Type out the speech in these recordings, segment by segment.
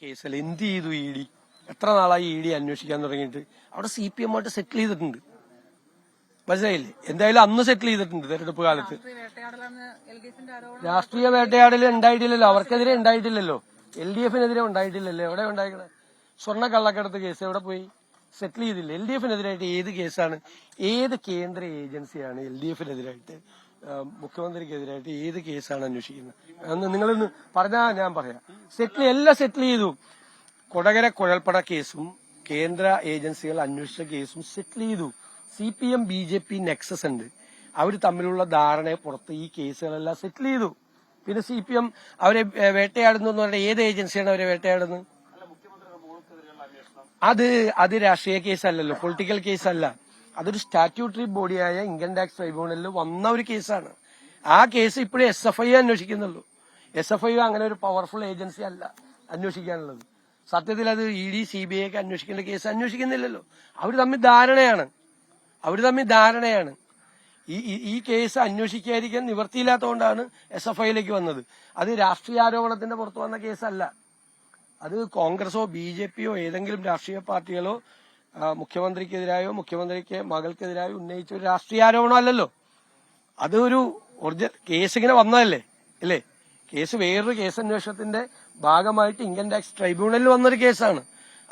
കേസല്ല എന്ത് ചെയ്തു E D? എത്ര നാളായി ഇ ഡി അന്വേഷിക്കാൻ തുടങ്ങിയിട്ട്? അവിടെ സി പി എമ്മായിട്ട് സെറ്റിൽ ചെയ്തിട്ടുണ്ട്. മനസ്സിലായില്ലേ? എന്തായാലും അന്ന് സെറ്റിൽ ചെയ്തിട്ടുണ്ട് തെരഞ്ഞെടുപ്പ് കാലത്ത്. രാഷ്ട്രീയ വേട്ടയാടൽ ഉണ്ടായിട്ടില്ലല്ലോ. അവർക്കെതിരെ ഉണ്ടായിട്ടില്ലല്ലോ. L D എഫിനെതിരെ ഉണ്ടായിട്ടില്ലല്ലോ. എവിടെ ഉണ്ടായിക്കണേ? സ്വർണ കള്ളക്കടത്ത് കേസ് എവിടെ പോയി? സെറ്റിൽ ചെയ്തില്ല. എൽ ഡി എഫിനെതിരായിട്ട് ഏത് കേസാണ്? ഏത് കേന്ദ്ര ഏജൻസിയാണ് എൽ ഡി എഫിനെതിരായിട്ട് മുഖ്യമന്ത്രിക്കെതിരായിട്ട് ഏത് കേസാണ് അന്വേഷിക്കുന്നത്? അന്ന് നിങ്ങളൊന്ന് പറഞ്ഞാൽ ഞാൻ പറയാം. സെറ്റിൽ എല്ലാം സെറ്റിൽ ചെയ്തു. കൊടകര കുഴൽപ്പട കേസും കേന്ദ്ര ഏജൻസികൾ അന്വേഷിച്ച കേസും സെറ്റിൽ ചെയ്തു. C P M B J P nexus ഉണ്ട്. അവർ തമ്മിലുള്ള ധാരണയെ പുറത്ത് ഈ കേസുകളെല്ലാം സെറ്റിൽ ചെയ്തു. പിന്നെ സി പി എം അവരെ വേട്ടയാടുന്നു എന്ന് പറഞ്ഞാൽ ഏത് ഏജൻസിയാണ് അവരെ വേട്ടയാടുന്നത്? അത് അത് രാഷ്ട്രീയ കേസല്ലല്ലോ പൊളിറ്റിക്കൽ കേസല്ല. അതൊരു സ്റ്റാറ്റ്യൂട്ടറി ബോഡിയായ ഇൻകം ടാക്സ് ട്രൈബ്യൂണലിൽ വന്ന ഒരു കേസാണ്. ആ കേസ് ഇപ്പോഴും എസ് എഫ് ഐ അന്വേഷിക്കുന്നുള്ളൂ. എസ് എഫ് ഐ അങ്ങനെ ഒരു പവർഫുൾ ഏജൻസി അല്ല അന്വേഷിക്കാനുള്ളത്. സത്യത്തിൽ അത് E D C B I ഒക്കെ അന്വേഷിക്കേണ്ട കേസ് അന്വേഷിക്കുന്നില്ലല്ലോ. അവർ തമ്മിൽ ധാരണയാണ്. അവർ തമ്മിൽ ധാരണയാണ്. ഈ ഈ- കേസ് അന്വേഷിക്കാതിരിക്കാൻ നിവർത്തിയില്ലാത്തതുകൊണ്ടാണ് എസ് എഫ് ഐയിലേക്ക് വന്നത്. അത് രാഷ്ട്രീയ ആരോപണത്തിന്റെ പുറത്ത് വന്ന കേസല്ല അത് കോൺഗ്രസോ ബി ജെ പിയോ ഏതെങ്കിലും രാഷ്ട്രീയ പാർട്ടികളോ മുഖ്യമന്ത്രിക്കെതിരായോ മുഖ്യമന്ത്രിക്ക് മകൾക്കെതിരായോ ഉന്നയിച്ച ഒരു രാഷ്ട്രീയ അല്ലല്ലോ. അത് ഒരു ഒറിജിനൽ കേസ് ഇങ്ങനെ വന്നതല്ലേ? അല്ലേ? കേസ് വേറൊരു കേസ് അന്വേഷണത്തിന്റെ ഭാഗമായിട്ട് ഇൻകം ടാക്സ് ട്രൈബ്യൂണലിൽ വന്നൊരു കേസാണ്.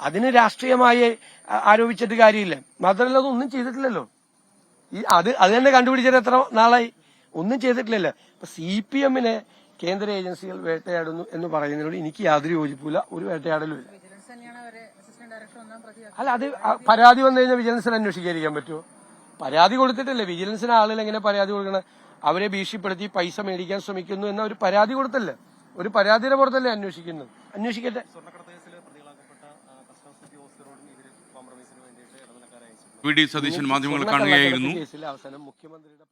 അതിന് രാഷ്ട്രീയമായി ആരോപിച്ചിട്ട് കാര്യമില്ല. മാത്രമല്ല അതൊന്നും ചെയ്തിട്ടില്ലല്ലോ. ഈ അത് അത് തന്നെ കണ്ടുപിടിച്ചിട്ട് എത്ര നാളായി? ഒന്നും ചെയ്തിട്ടില്ലല്ലോ. ഇപ്പൊ സി പി എമ്മിനെ കേന്ദ്ര ഏജൻസികൾ വേട്ടയാടുന്നു എന്ന് പറയുന്നതിനോട് എനിക്ക് യാതൊരു യോജിപ്പില്ല ഒരു വേട്ടയാടലും ഇല്ല. അല്ല അത് പരാതി വന്നു കഴിഞ്ഞാൽ വിജിലൻസിന് അന്വേഷിക്കാതിരിക്കാൻ പറ്റുമോ? പരാതി കൊടുത്തിട്ടല്ലേ. വിജിലൻസിന് ആളുകൾ എങ്ങനെ പരാതി കൊടുക്കണം? അവരെ ഭീഷണിപ്പെടുത്തി പൈസ മേടിക്കാൻ ശ്രമിക്കുന്നു എന്ന ഒരു പരാതി കൊടുത്തല്ലേ? ഒരു പരാതിയുടെ പുറത്തല്ലേ അന്വേഷിക്കുന്നത്? അന്വേഷിക്കട്ടെ. വി ഡി സതീശൻ മാധ്യമങ്ങൾ കാണുകയായിരുന്നു. കേസിലെ അവസാനം മുഖ്യമന്ത്രിയുടെ